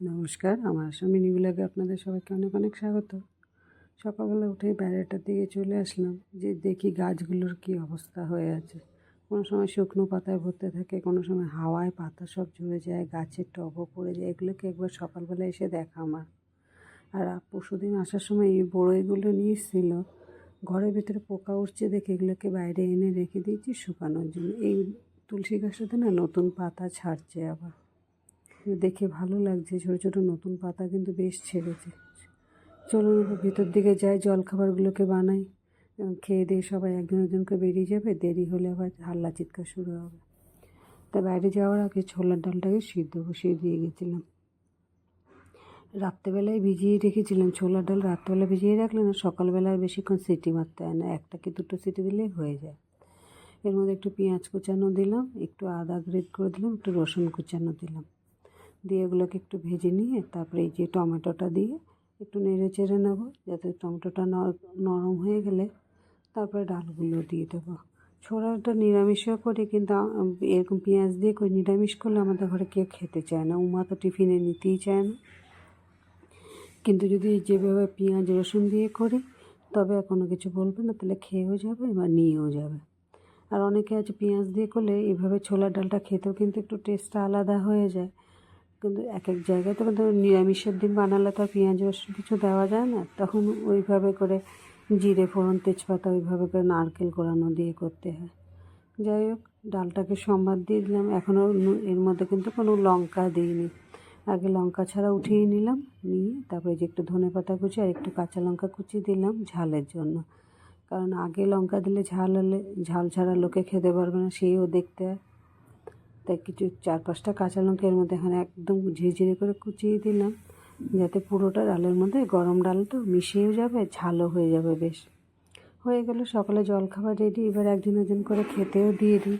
নমস্কার, আমার স্বামী নিবিলাগে আপনাদের সবাইকে অনেক অনেক স্বাগত। সকালবেলা উঠে বাইরেটার দিকে চলে আসলাম, যে দেখি গাছগুলোর কি অবস্থা হয়ে আছে। কোনো সময় শুকনো পাতায় ভরতে থাকে, কোনো সময় হাওয়ায় পাতা সব ঝরে যায়, গাছের টবও পড়ে যায়, এগুলোকে একবার সকালবেলা এসে দেখা আমার। আর পরশুদিন আসার সময় এই বড়ইগুলো নিয়ে এসেছিল ঘরের ভিতরে পোকা উঠছে দেখে এগুলোকে বাইরে এনে রেখে দিয়েছি শুকানোর জন্য। এই তুলসী গাছটাতে না নতুন পাতা ছাড়ছে আবার। দেখে ভালো লাগছে। ছোটো ছোটো নতুন পাতা কিন্তু বেশ ছেড়েছে। চলুন ভিতর দিকে যাই, জলখাবারগুলোকে বানাই। খেয়ে দিয়ে সবাই একজন একজনকে বেরিয়ে যাবে। দেরি হলে আবার হাল্লা চিৎকার শুরু হবে। তা বাইরে যাওয়ার আগে ছোলার ডালটাকে সিদ্ধ বসিয়ে দিয়ে গেছিলাম। রাত্রেবেলায় ভিজিয়ে রেখেছিলাম ছোলার ডাল, রাত্রেবেলা ভিজিয়ে রাখলে না সকালবেলা আর বেশিক্ষণ সিটি মারতে হয় না। একটা কি দুটো সিটি দিলেই হয়ে যায়। এর মধ্যে একটু পেঁয়াজ কুচানো দিলাম, একটু আদা গ্রেড করে দিলাম, একটু রসুন কুচানো দিলাম। দিয়ে এগুলোকে একটু ভেজে নিয়ে তারপরে এই যে টমেটোটা দিয়ে একটু নেড়ে চেড়ে নেব যাতে টমেটোটা নরম হয়ে গেলে তারপরে ডালগুলো দিয়ে দেবো। ছোলাটা নিরামিষও করি কিন্তু এরকম পেঁয়াজ দিয়ে করে নিরামিষ করলে আমাদের ঘরে কেউ খেতে চায় না। উমা তো টিফিনে নিতেই চায় না। কিন্তু যদি যেভাবে পেঁয়াজ, রসুন দিয়ে করি, তবে কোনো কিছু বলবে না, তাহলে খেয়েও যাবে বা নিয়েও যাবে। আর অনেকে আছে পেঁয়াজ দিয়ে করলে এভাবে ছোলার ডালটা খেতেও কিন্তু একটু টেস্টটা আলাদা হয়ে যায়। কিন্তু এক এক জায়গায় তো ধরো নিরামিষের দিন বানালে তো পেঁয়াজ, রসুন কিছু দেওয়া যায় না। তখন ওইভাবে করে জিরে, ফোড়ন, তেজপাতা ওইভাবে করে নারকেল কোরানো দিয়ে করতে হয়। যাই হোক, ডালটাকে সম্বাদ দিয়ে দিলাম। এখনও এর মধ্যে কিন্তু কোনো লঙ্কা দিইনি। আগে লঙ্কা ছাড়া উঠিয়ে নিলাম, নিয়ে তারপরে যে একটু ধনে পাতা কুচি আর একটু কাঁচা লঙ্কা কুচি দিলাম ঝালের জন্য। কারণ আগে লঙ্কা দিলে ঝাল হলে, ঝাল ছাড়া লোকে খেতে পারবে না সেইও দেখতে হয়। তাই কিছু চার পাঁচটা কাঁচা লঙ্কা এর মধ্যে এখানে একদম ঝিরঝিরে করে কুচিয়ে দিলাম। যাতে পুরোটা ডালের মধ্যে গরম ডাল তো মিশিয়েও যাবে, ঝালও হয়ে যাবে বেশ। হয়ে গেল সকালে জলখাবার রেডি এবার একজন একজন করে খেতেও দিয়ে দিই।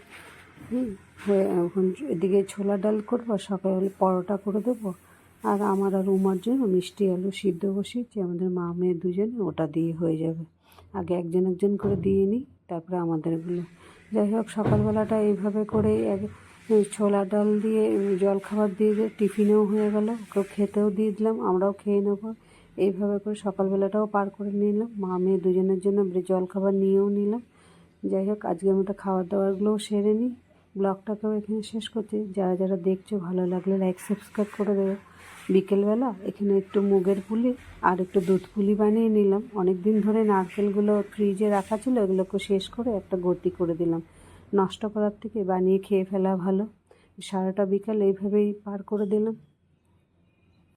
হুম, হয়ে, এখন এদিকে ছোলা ডাল করব সকালে পরোটা করে দেবো। আর আমার আর উমার জন্য মিষ্টি আলু সিদ্ধ বসিয়েছি, আমাদের মা মেয়ে দুজনে, ওটা দিয়ে হয়ে যাবে। আগে একজন একজন করে দিয়ে নিই, তারপরে আমাদেরগুলো। যাই হোক, সকালবেলাটা এইভাবে করে ছোলা ডাল দিয়ে জল খাবার দিয়ে টিফিনেও হয়ে গেল ওকেও খেতেও দিয়ে দিলাম, আমরাও খেয়ে নেব। এইভাবে করে সকালবেলাটাও পার করে নিলাম। মা, মেয়ে দুজনের জন্য জল খাবার নিয়েও নিলাম। যাই হোক, আজকের মতো খাবার দাবারগুলোও সেরে নিই। ব্লগটাকেও এখানে শেষ করছি। যারা যারা দেখছ, ভালো লাগলে লাইক, সাবস্ক্রাইব করে দেবে। বিকেলবেলা এখানে একটু মুগের পুলি আর একটু দুধ পুলি বানিয়ে নিলাম। অনেক দিন ধরে নারকেলগুলো ফ্রিজে রাখা ছিল, এগুলোকে শেষ করে একটা গতি করে দিলাম। নষ্ট করার থেকে বানিয়ে খেয়ে ফেলা ভালো। সারাটা বিকাল এইভাবেই পার করে দিলাম।